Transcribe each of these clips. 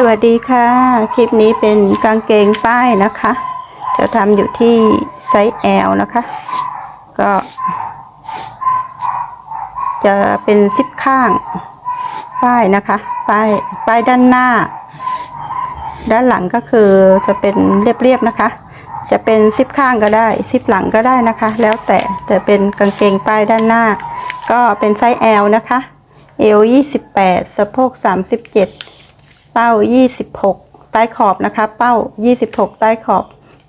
สวัสดีค่ะ คลิปนี้เป็นกางเกงป้ายนะคะ จะทำอยู่ที่ไซส์ L นะคะ ก็ จะเป็นซิปข้าง ป้ายนะคะ ป้ายป้ายด้านหน้า ด้านหลังก็คือจะเป็นเรียบๆนะคะ จะเป็นซิปข้างก็ได้ซิปหลังก็ได้นะคะ แล้วแต่แต่เป็นกางเกงป้ายด้านหน้า ก็เป็นไซส์ L นะคะเอว28สะโพก37 เป้า 26 ใต้ขอบนะคะ เป้า 26 ใต้ขอบ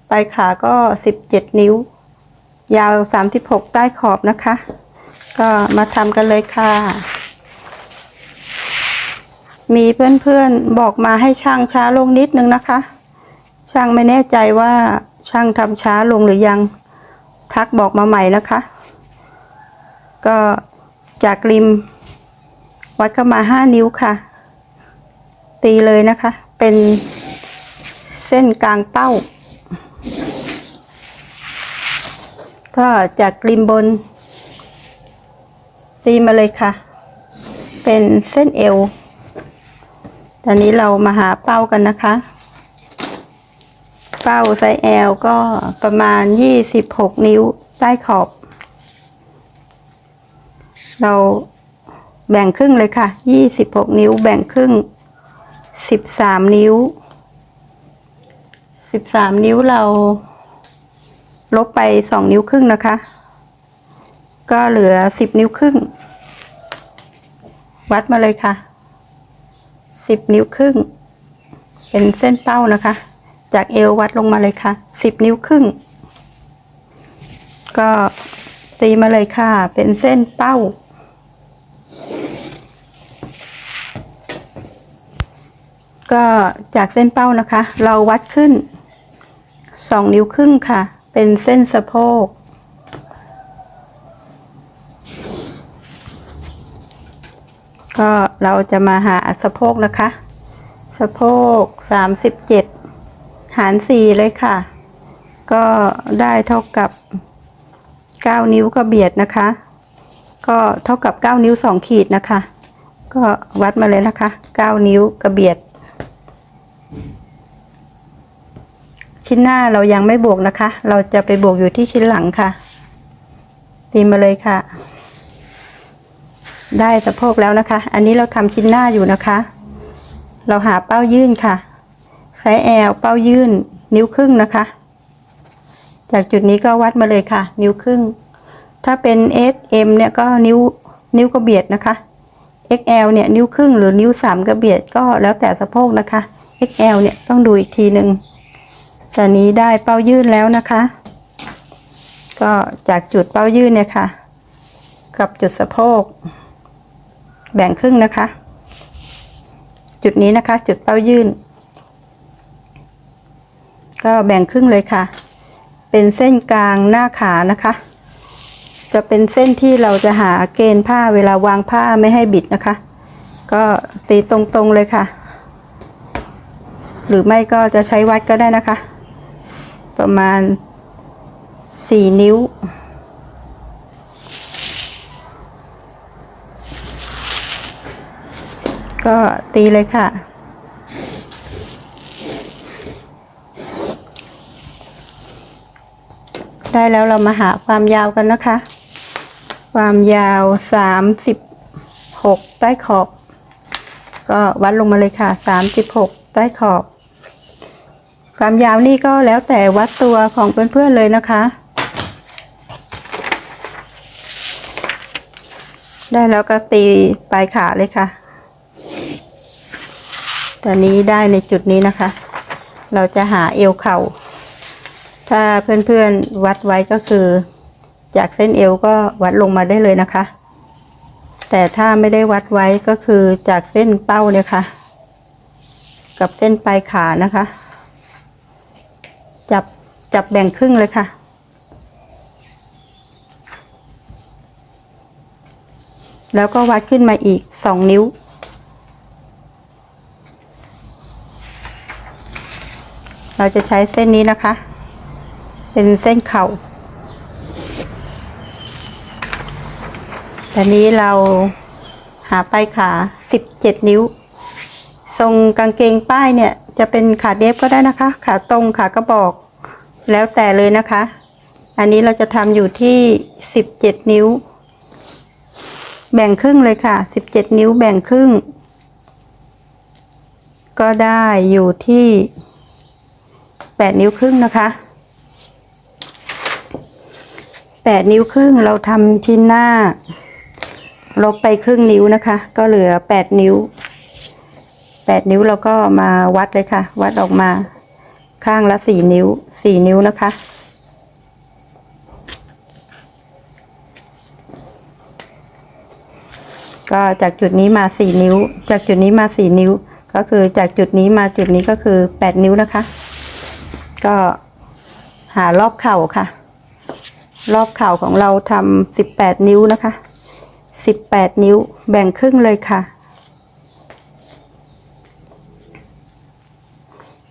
ปลายขาก็ 17 นิ้ว ยาว 36 ใต้ขอบนะคะ ก็มาทำกันเลยค่ะ มีเพื่อนๆบอกมาให้ช่างช้าลงนิดนึงนะคะ ช่างไม่แน่ใจว่าช่างทำช้าลงหรือยัง ทักบอกมาใหม่นะคะ ก็จากริม วัดเข้ามา 5 นิ้วค่ะ ตีเลยนะคะ เป็นเส้นกลางเป้า ก็จากริมบน ตีมาเลยค่ะ เป็นเส้นเอวตอนนี้เรามาหาเป้ากันนะคะ เป้าไซส์แอลก็ประมาณ 26 นิ้วใต้ขอบ เราแบ่งครึ่งเลยค่ะ 26 นิ้วแบ่งครึ่ง 13นิ้ว13นิ้วเราลบไป2นิ้วครึ่งนะคะ ก็เหลือ10นิ้วครึ่ง วัดมาเลยค่ะ10นิ้วครึ่ง เป็นเส้นเป้านะคะ จากเอววัดลงมาเลยค่ะ10นิ้วครึ่ง ก็ตีมาเลยค่ะ เป็นเส้นเป้า ก็จากเส้นเป้านะคะ เราวัดขึ้น 2 นิ้วครึ่งค่ะ เป็นเส้นสะโพก ก็เราจะมาหาสะโพกนะคะ สะโพก 37 หาร 4 เลยค่ะ ก็ได้เท่ากับ 9 นิ้วก็เบียดนะคะ ก็เท่ากับ 9 นิ้ว 2 ขีดนะคะ ก็วัดมาเลยนะคะ 9 นิ้วกระเบียด ชิ้นหน้าเรายังไม่บวกนะคะ เราจะไปบวกอยู่ที่ชิ้นหลังค่ะ ตีมาเลยค่ะ ได้สะโพกแล้วนะคะ อันนี้เราทำชิ้นหน้าอยู่นะคะ เราหาเป้ายื่นค่ะไซส์แอลเป้ายื่น นิ้วครึ่งนะคะ จากจุดนี้ก็วัดมาเลยค่ะ นิ้วครึ่ง ถ้าเป็น S M เนี่ยก็นิ้วนิ้วกระเบียดนะคะ XL เนี่ยนิ้วครึ่งหรือนิ้วสามกระเบียดก็แล้วแต่สะโพกนะคะ XL เนี่ยต้องดูอีกทีหนึ่ง ตอนนี้ได้เป้ายื่นแล้วนะคะ ก็จากจุดเป้ายื่นเนี่ยค่ะ กับจุดสะโพก แบ่งครึ่งนะคะ จุดนี้นะคะ จุดเป้ายื่น ก็แบ่งครึ่งเลยค่ะ เป็นเส้นกลางหน้าขานะคะ จะเป็นเส้นที่เราจะหาเกณฑ์ผ้าเวลาวางผ้าไม่ให้บิดนะคะ ก็ตีตรงๆเลยค่ะ หรือไม่ก็จะใช้วัดก็ได้นะคะ ประมาณ4นิ้ว ก็ตีเลยค่ะได้แล้วเรามาหาความยาวกันนะคะ ความยาวสามสิบหกใต้ขอบ ก็วัดลงมาเลยค่ะสามสิบหกใต้ขอบ ความยาวนี่ก็แล้วแต่วัดตัวของเพื่อนๆเลยนะคะ ได้แล้วก็ตีปลายขาเลยค่ะ ตอนนี้ได้ในจุดนี้นะคะ เราจะหาเอวเข่า ถ้าเพื่อนๆวัดไว้ก็คือ จากเส้นเอวก็วัดลงมาได้เลยนะคะ แต่ถ้าไม่ได้วัดไว้ก็คือจากเส้นเป้าเนี่ยค่ะ กับเส้นปลายขานะคะ จับแบ่งครึ่งเลยค่ะ แล้วก็วัดขึ้นมาอีกสองนิ้ว เราจะใช้เส้นนี้นะคะ เป็นเส้นเข่าแตอนนี้เราหาปลายขา 17 นิ้ว ทรงกางเกงป้ายเนี่ย จะเป็นขาเดฟก็ได้นะคะ ขาตรงขากระบอก แล้วแต่เลยนะคะ อันนี้เราจะทำอยู่ที่ 17 นิ้ว แบ่งครึ่งเลยค่ะ 17 นิ้วแบ่งครึ่ง ก็ได้อยู่ที่ 8 นิ้วครึ่งนะคะ 8 นิ้วครึ่งเราทำชิ้นหน้า ลบไปครึ่งนิ้วนะคะ ก็เหลือ 8 นิ้ว 8 นิ้วเราก็มาวัดเลยค่ะ วัดออกมา ข้างละ4นิ้ว4นิ้วนะคะ ก็จากจุดนี้มา4นิ้ว จากจุดนี้มา4นิ้ว ก็คือจากจุดนี้มาจุดนี้ก็คือ8นิ้วนะคะ ก็หารอบเข่าค่ะ รอบเข่าของเราทำ18นิ้วนะคะ18นิ้วแบ่งครึ่งเลยค่ะ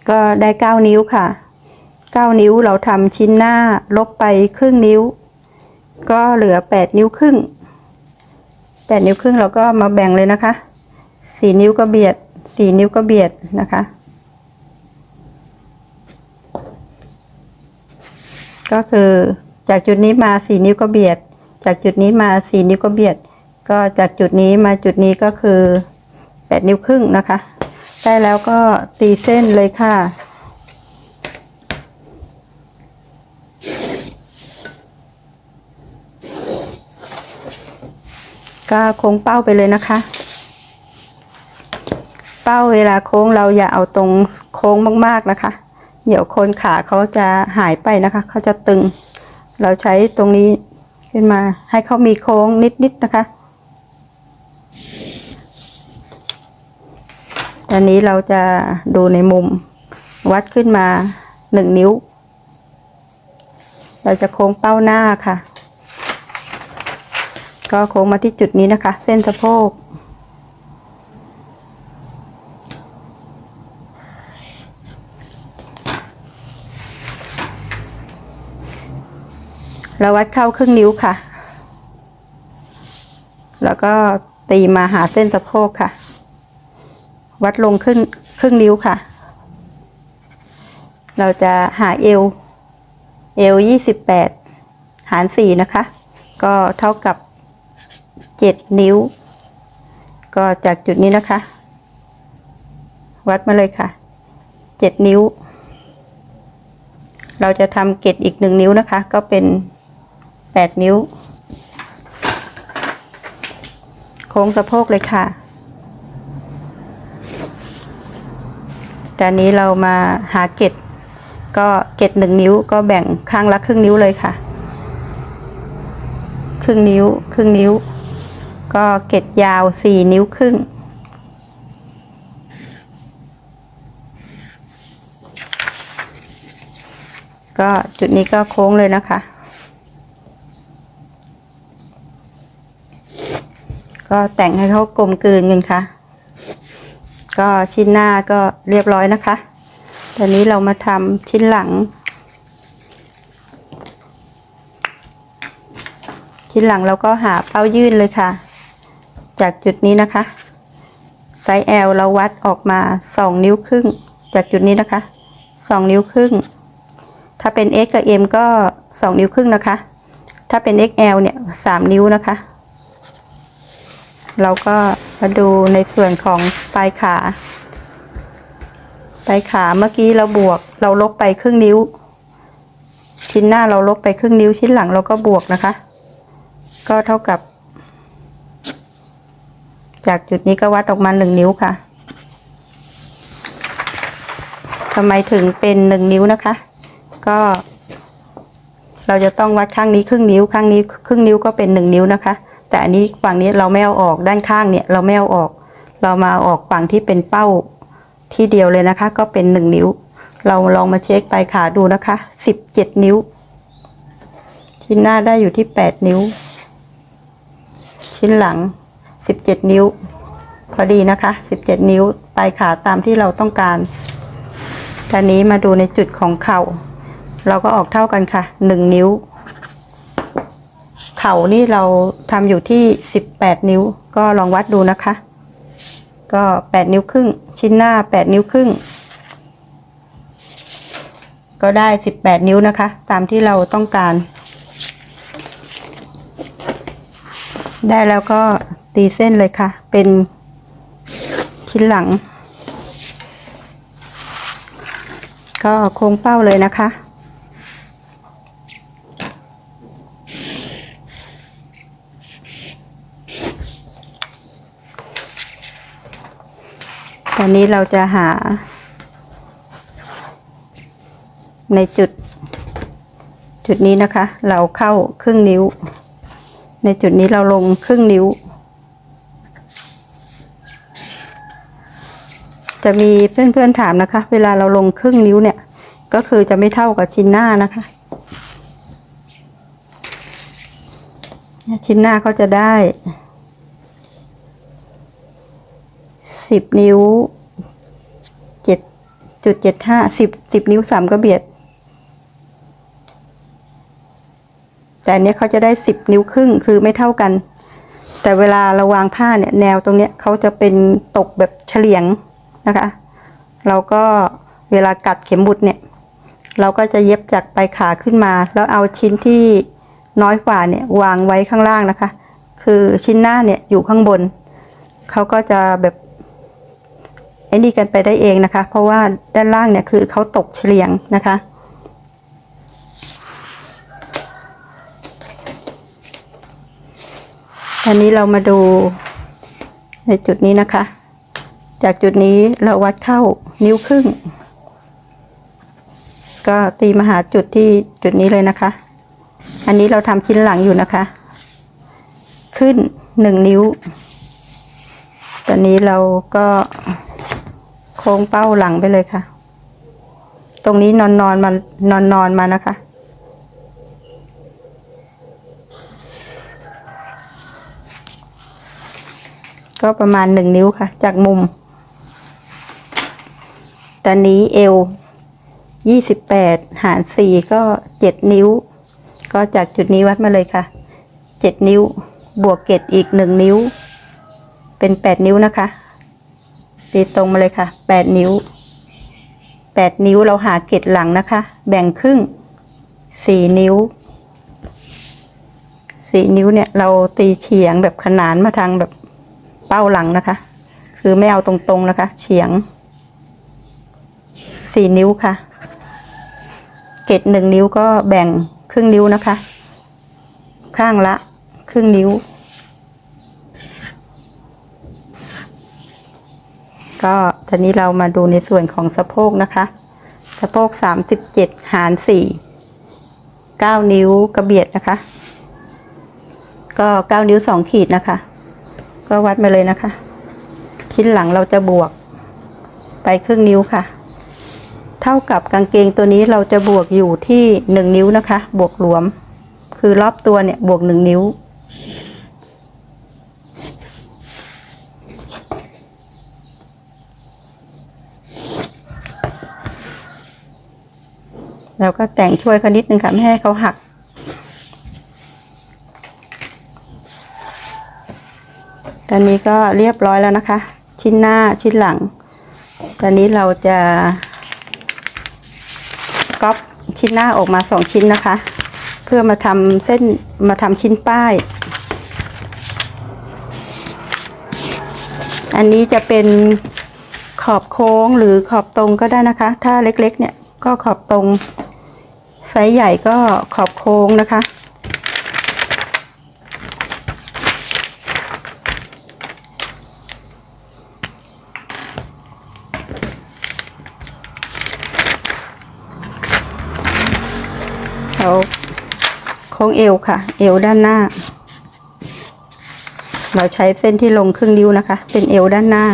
ก็ได้ 9 นิ้วค่ะ 9 นิ้วเราทำชิ้นหน้าลบไปครึ่งนิ้ว ก็เหลือ 8 นิ้วครึ่ง 8 นิ้วครึ่งเราก็มาแบ่งเลยนะคะ 4 นิ้วก็เบียด 4 นิ้วก็เบียดนะคะ ก็คือจากจุดนี้มา 4 นิ้วก็เบียด จากจุดนี้มา 4 นิ้วก็เบียด ก็จากจุดนี้มาจุดนี้ก็คือ 8 นิ้วครึ่งนะคะ ได้แล้วก็ตีเส้นเลยค่ะ ก็โค้งเป้าไปเลยนะคะ เป้าเวลาโค้งเราอย่าเอาตรงโค้งมากๆนะคะ เดี๋ยวคนขาเขาจะหายไปนะคะ เขาจะตึง เราใช้ตรงนี้ขึ้นมาให้เขามีโค้งนิดๆนะคะ ตอนนี้เราจะดูในมุมวัดขึ้นมาหนึ่งนิ้ว เราจะโค้งเป้าหน้าค่ะ ก็โค้งมาที่จุดนี้นะคะ เส้นสะโพก เราวัดเข้าครึ่งนิ้วค่ะ แล้วก็ตีมาหาเส้นสะโพกค่ะ วัดลงขึ้นครึ่งนิ้วค่ะ เราจะหาเอว เอวยี่สิบแปดหารสี่นะคะ ก็เท่ากับเจ็ดนิ้ว ก็จากจุดนี้นะคะ วัดมาเลยค่ะเจ็ดนิ้ว เราจะทำเกตอีกหนึ่งนิ้วนะคะ ก็เป็นแปดนิ้ว โค้งสะโพกเลยค่ะ ตอนนี้เรามาหาเกตก็เกตหนึ่งนิ้วก็แบ่งข้างละครึ่งนิ้วเลยค่ะ ครึ่งนิ้ว ครึ่งนิ้ว ก็เกตยาวสี่นิ้วครึ่งก็จุดนี้ก็โค้งเลยนะคะ ก็แต่งให้เขากลมกลืนกันค่ะ ก็ชิ้นหน้าก็เรียบร้อยนะคะตอนนี้เรามาทำชิ้นหลัง ชิ้นหลังเราก็หาเป้ายื่นเลยค่ะ จากจุดนี้นะคะไซส์ L เราวัดออกมาสองนิ้วครึ่ง จากจุดนี้นะคะสองนิ้วครึ่ง ถ้าเป็น X กับ M ก็สองนิ้วครึ่งนะคะ ถ้าเป็น XL เนี่ยสามนิ้วนะคะ เราก็มาดูในส่วนของปลายขา ปลายขาเมื่อกี้เราบวก เราลบไปครึ่งนิ้ว ชิ้นหน้าเราลบไปครึ่งนิ้วชิ้นหลังเราก็บวกนะคะ ก็เท่ากับ จากจุดนี้ก็วัดออกมาหนึ่งนิ้วค่ะทำไมถึงเป็นหนึ่งนิ้วนะคะ ก็เราจะต้องวัดข้างนี้ครึ่งนิ้ว ข้างนี้ครึ่งนิ้วก็เป็นหนึ่งนิ้วนะคะ แต่อันนี้ฝั่งนี้เราไม่เอาออกด้านข้างเนี่ยเราไม่เอาออก เรามาออกฝั่งที่เป็นเป้าที่เดียวเลยนะคะ ก็เป็นหนึ่งนิ้ว เราลองมาเช็คปลายขาดูนะคะสิบเจ็ดนิ้ว ชิ้นหน้าได้อยู่ที่แปดนิ้ว ชิ้นหลังสิบเจ็ดนิ้ว พอดีนะคะสิบเจ็ดนิ้วปลายขาตามที่เราต้องการตอนนี้มาดูในจุดของเข่าเราก็ออกเท่ากันค่ะหนึ่งนิ้ว ข่านี่เราทำอยู่ที่สิบแปดนิ้ว ก็ลองวัดดูนะคะ ก็แปดนิ้วครึ่ง ชิ้นหน้าแปดนิ้วครึ่ง ก็ได้สิบแปดนิ้วนะคะ ตามที่เราต้องการ ได้แล้วก็ตีเส้นเลยค่ะ เป็นชิ้นหลัง ก็โค้งเป้าเลยนะคะ ตอนนี้เราจะหา ในจุด จุดนี้นะคะ เราเข้าครึ่งนิ้ว ในจุดนี้เราลงครึ่งนิ้ว จะมีเพื่อนๆถามนะคะ เวลาเราลงครึ่งนิ้วเนี่ย ก็คือจะไม่เท่ากับชิ้นหน้านะคะชิ้นหน้าเขาจะได้ สิบนิ้วเจ็ดจุดเจ็ดห้าสิบสิบนิ้วสามกระเบียด แต่เนี้ยเขาจะได้สิบนิ้วครึ่งคือไม่เท่ากัน แต่เวลาเราวางผ้าเนี่ยแนวตรงเนี้ยเขาจะเป็นตกแบบเฉลียงนะคะ เราก็เวลากัดเข็มบุตรเนี่ย เราก็จะเย็บจากปลายขาขึ้นมา แล้วเอาชิ้นที่น้อยกว่าเนี่ยวางไว้ข้างล่างนะคะ คือชิ้นหน้าเนี่ยอยู่ข้างบน เขาก็จะแบบ ไอ้นี่กันไปได้เองนะคะ เพราะว่าด้านล่างเนี่ยคือเขาตกเฉลียงนะคะ อันนี้เรามาดูในจุดนี้นะคะ จากจุดนี้เราวัดเข้านิ้วครึ่ง ก็ตีมาหาจุดที่จุดนี้เลยนะคะ อันนี้เราทำชิ้นหลังอยู่นะคะ ขึ้นหนึ่งนิ้ว ตอนนี้เราก็ โค้งเป้าหลังไปเลยค่ะ ตรงนี้นอนนอนมานอนนอนมานะคะ ก็ประมาณหนึ่งนิ้วค่ะ จากมุม ตอนนี้เอวยี่สิบแปดหารสี่ก็เจ็ดนิ้ว ก็จากจุดนี้วัดมาเลยค่ะเจ็ดนิ้ว บวกเกตอีกหนึ่งนิ้ว เป็นแปดนิ้วนะคะ ตีตรงมาเลยค่ะแปดนิ้วแปดนิ้วเราหาเกตหลังนะคะ แบ่งครึ่งสี่นิ้วสี่นิ้วเนี่ยเราตีเฉียงแบบขนานมาทางแบบเป้าหลังนะคะ คือไม่เอาตรงๆนะคะ เฉียงสี่นิ้วค่ะ เกตหนึ่งนิ้วก็แบ่งครึ่งนิ้วนะคะ ข้างละครึ่งนิ้ว ก็ตอนนี้เรามาดูในส่วนของสะโพกนะคะ สะโพกสามสิบเจ็ดหารสี่เก้านิ้วกระเบียดนะคะ ก็เก้านิ้วสองขีดนะคะ ก็วัดมาเลยนะคะ ชิ้นหลังเราจะบวกไปครึ่งนิ้วค่ะ เท่ากับกางเกงตัวนี้เราจะบวกอยู่ที่หนึ่งนิ้วนะคะ บวกหลวม คือรอบตัวเนี่ยบวกหนึ่งนิ้ว แล้วก็แต่งช่วยเขานิดนึงค่ะ ไม่ให้เขาหัก ตอนนี้ก็เรียบร้อยแล้วนะคะ ชิ้นหน้าชิ้นหลัง ตอนนี้เราจะก๊อปชิ้นหน้าออกมาสองชิ้นนะคะ เพื่อมาทำเส้นมาทำชิ้นป้าย อันนี้จะเป็นขอบโค้งหรือขอบตรงก็ได้นะคะ ถ้าเล็กๆเนี่ยก็ขอบตรง ไซส์ใหญ่ก็ขอบโค้งนะคะ เอาโค้งเอวค่ะ เอวด้านหน้า เราใช้เส้นที่ลงครึ่งนิ้วนะคะ เป็นเอวด้านหน้า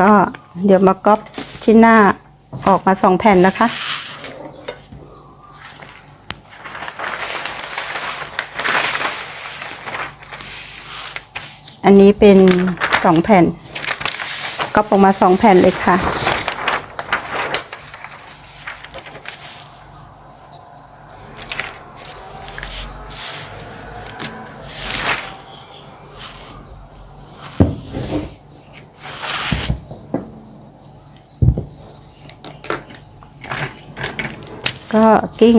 ก็เดี๋ยวมาก๊อปชิ้นหน้า ออกมาสองแผ่นนะคะ อันนี้เป็นสองแผ่นก็ออกมาสองแผ่นเลยค่ะ กิ้ง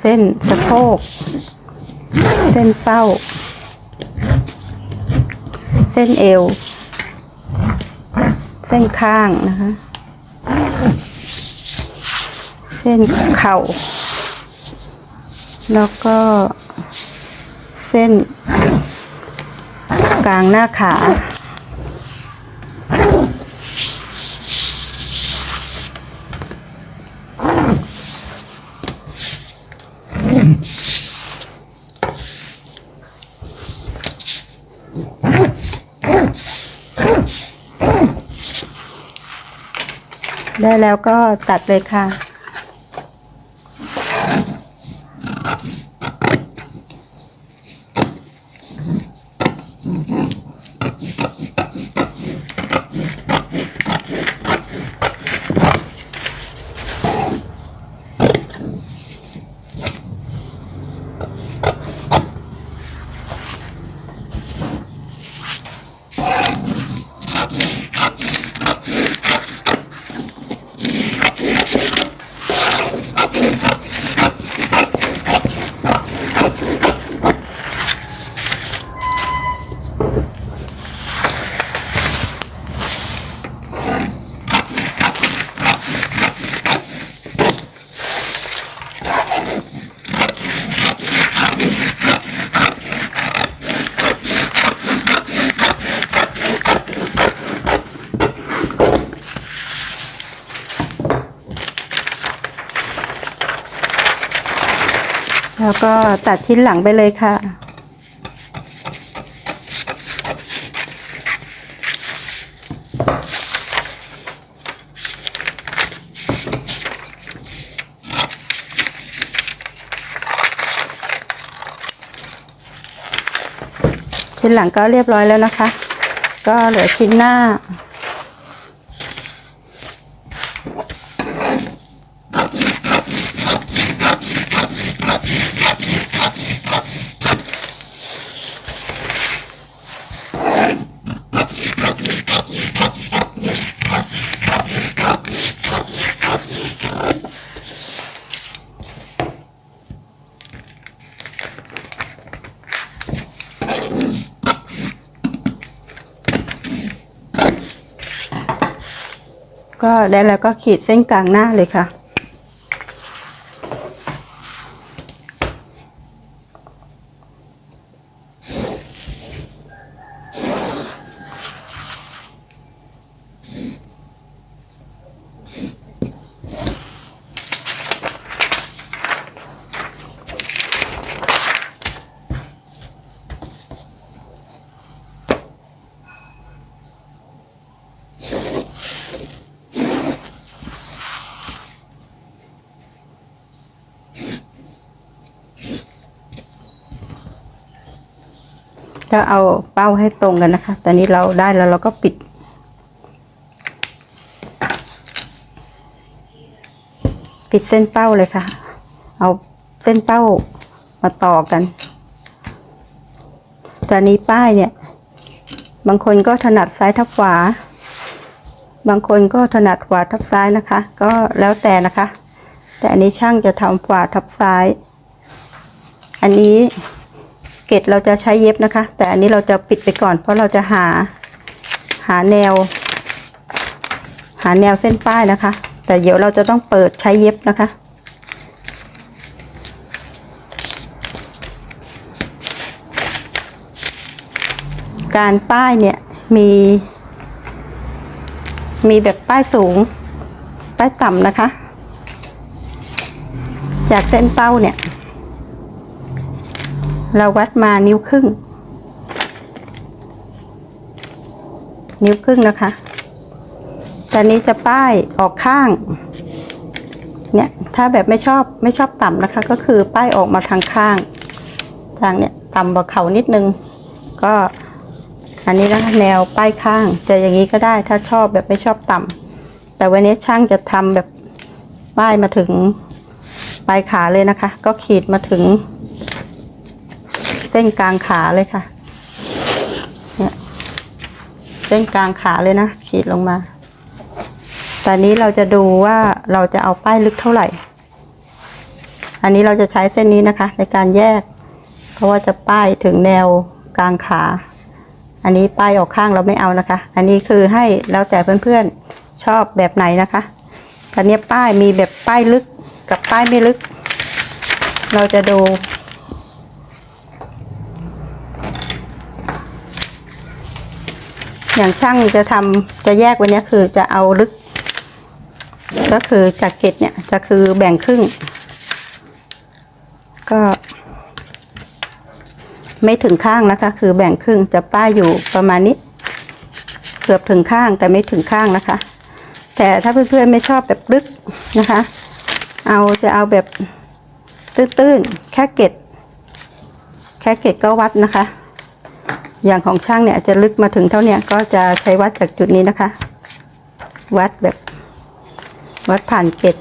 เส้นสะโพก เส้นเป้า เส้นเอว เส้นข้างนะคะ เส้นเข่า แล้วก็เส้นกลางหน้าขา ได้แล้วก็ตัดเลยค่ะ ก็ตัดชิ้นหลังไปเลยค่ะ ชิ้นหลังก็เรียบร้อยแล้วนะคะ ก็เหลือชิ้นหน้า ก็ได้แล้วก็ขีดเส้นกลางหน้าเลยค่ะ ก็เอาเป้าให้ตรงกันนะคะ ตอนนี้เราได้แล้วเราก็ปิด ปิดเส้นเป้าเลยค่ะ เอาเส้นเป้ามาต่อกันตอนนี้ป้ายเนี่ย บางคนก็ถนัดซ้ายทับขวา บางคนก็ถนัดขวาทับซ้ายนะคะ ก็แล้วแต่นะคะ แต่อันนี้ช่างจะทำขวาทับซ้าย อันนี้ เกตเราจะใช้เย็บนะคะ แต่อันนี้เราจะปิดไปก่อน เพราะเราจะหาหาแนว หาแนวเส้นป้ายนะคะ แต่เดี๋ยวเราจะต้องเปิดใช้เย็บนะคะการป้ายเนี่ยมี มีแบบป้ายสูง ป้ายต่ำนะคะ จากเส้นเป้าเนี่ย เราวัดมานิ้วครึ่ง นิ้วครึ่งนะคะตอนนี้จะป้ายออกข้าง เนี่ย ถ้าแบบไม่ชอบไม่ชอบต่ำนะคะ ก็คือป้ายออกมาทางข้าง ทางเนี่ยต่ำกว่าเขานิดนึง ก็อันนี้นะคะแนวป้ายข้าง จะอย่างนี้ก็ได้ถ้าชอบแบบไม่ชอบต่ำแต่วันนี้ช่างจะทำแบบป้ายมาถึงปลายขาเลยนะคะ ก็ขีดมาถึง เส้นกลางขาเลยค่ะ เนี่ยเส้นกลางขาเลยนะ ขีดลงมา ตอนนี้เราจะดูว่าเราจะเอาป้ายลึกเท่าไหร่ อันนี้เราจะใช้เส้นนี้นะคะ ในการแยก เพราะว่าจะป้ายถึงแนวกลางขา อันนี้ป้ายออกข้างเราไม่เอานะคะ อันนี้คือให้แล้วแต่เพื่อนๆชอบแบบไหนนะคะตอนนี้ป้ายมีแบบป้ายลึกกับป้ายไม่ลึก เราจะดู อย่างช่างจะทำจะแยกวันนี้คือจะเอาลึก ก็คือจากเกตเนี่ยจะคือแบ่งครึ่ง ก็ ไม่ถึงข้างนะคะ คือแบ่งครึ่งจะป้ายอยู่ประมาณนี้ เกือบถึงข้างแต่ไม่ถึงข้างนะคะ แต่ถ้าเพื่อนๆไม่ชอบแบบลึกนะคะ เอาจะเอาแบบตื้นๆแค่เกตแค่เกตก็วัดนะคะ อย่างของช่างเนี่ยจะลึกมาถึงเท่าเนี้ยก็จะใช้วัดจากจุดนี้นะคะ วัดแบบวัดผ่านเกต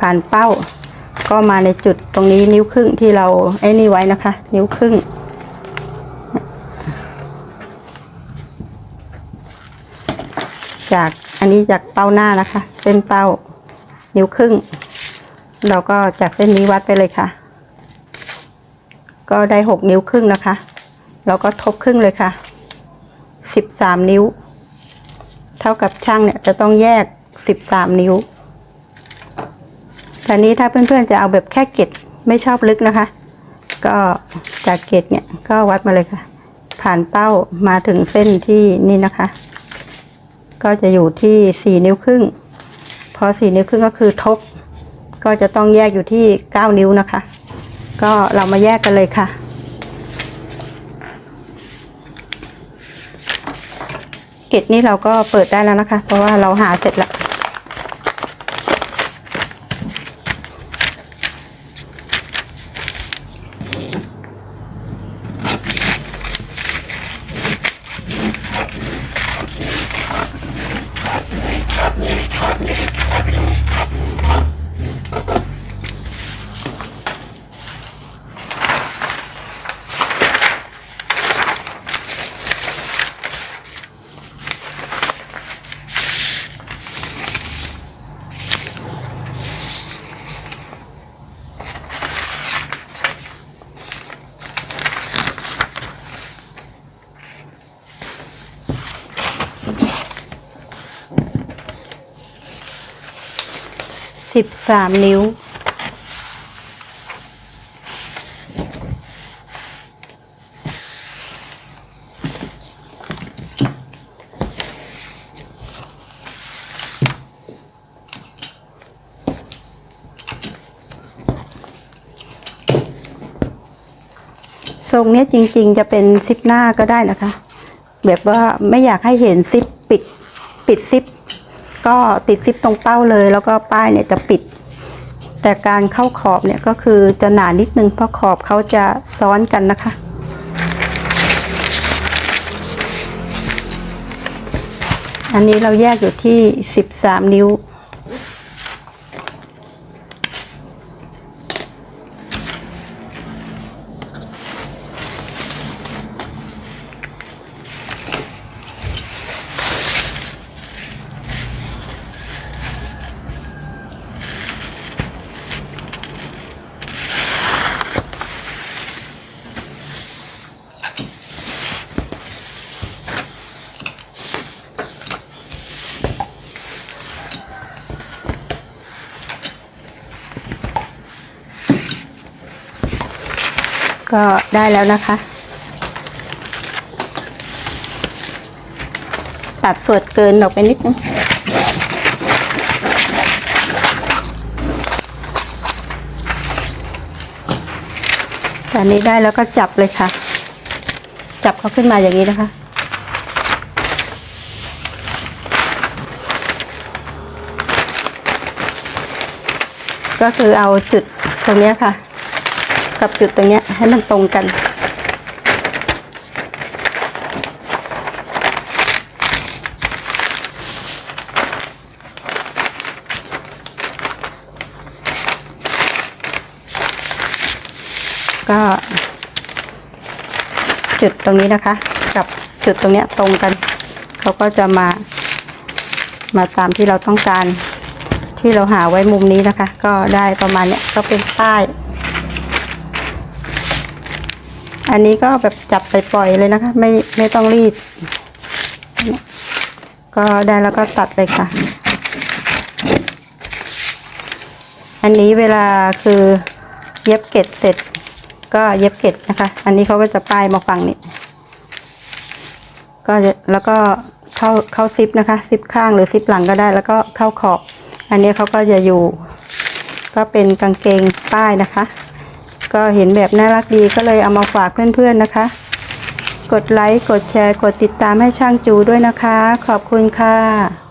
ผ่านเป้า ก็มาในจุดตรงนี้นิ้วครึ่งที่เราไอ้นี่ไว้นะคะ นิ้วครึ่ง จากอันนี้จากเป้าหน้านะคะ เส้นเป้า นิ้วครึ่ง เราก็จากเส้นนี้วัดไปเลยค่ะ ก็ได้หกนิ้วครึ่งนะคะ เราก็ทบครึ่งเลยค่ะสิบสามนิ้ว เท่ากับช่างเนี่ยจะต้องแยกสิบสามนิ้วทีนี้ถ้าเพื่อนๆจะเอาแบบแค่เกตไม่ชอบลึกนะคะ ก็จากเกตเนี่ยก็วัดมาเลยค่ะ ผ่านเป้ามาถึงเส้นที่นี่นะคะ ก็จะอยู่ที่สี่นิ้วครึ่ง พอสี่นิ้วครึ่งก็คือทบ ก็จะต้องแยกอยู่ที่เก้านิ้วนะคะ ก็เรามาแยกกันเลยค่ะ เกตนี่เราก็เปิดได้แล้วนะคะ เพราะว่าเราหาเสร็จแล้ว สิบสามนิ้ว ทรงนี้จริงๆจะเป็นซิปหน้าก็ได้นะคะ แบบว่าไม่อยากให้เห็นซิปปิดปิดซิป ก็ติดซิปตรงเป้าเลย แล้วก็ป้ายเนี่ยจะปิด แต่การเข้าขอบเนี่ยก็คือจะหนานิดนึงเพราะขอบเขาจะซ้อนกันนะคะอันนี้เราแยกอยู่ที่ 13 นิ้ว ก็ ได้แล้วนะคะ ตัดส่วนเกินออกไปนิดนึงแต่อันนี้ได้แล้วก็จับเลยค่ะ จับเขาขึ้นมาอย่างนี้นะคะ ก็คือเอาจุดตรงนี้ค่ะ กับจุดตรงเนี้ยให้มันตรงกัน ก็ จุดตรงนี้นะคะ กับจุดตรงเนี้ยตรงกัน เขาก็จะมา มาตามที่เราต้องการที่เราหาไว้มุมนี้นะคะ ก็ได้ประมาณเนี้ยก็เป็นป้าย อันนี้ก็แบบจับไปปล่อยเลยนะคะ ไม่ไม่ต้องรีด ก็ได้แล้วก็ตัดเลยค่ะ อันนี้เวลาคือเย็บเกล็ดเสร็จ ก็เย็บเกล็ดนะคะ อันนี้เขาก็จะป้ายมาฝั่งนี้ก็แล้วก็เข้าเข้าซิปนะคะซิปข้างหรือซิปหลังก็ได้ แล้วก็เข้าขอบ อันนี้เขาก็จะอยู่ ก็เป็นกางเกงป้ายนะคะ ก็เห็นแบบน่ารักดีก็เลยเอามาฝากเพื่อนๆนะคะ กดไลค์ กดแชร์ กดติดตามให้ช่างจูด้วยนะคะ ขอบคุณค่ะ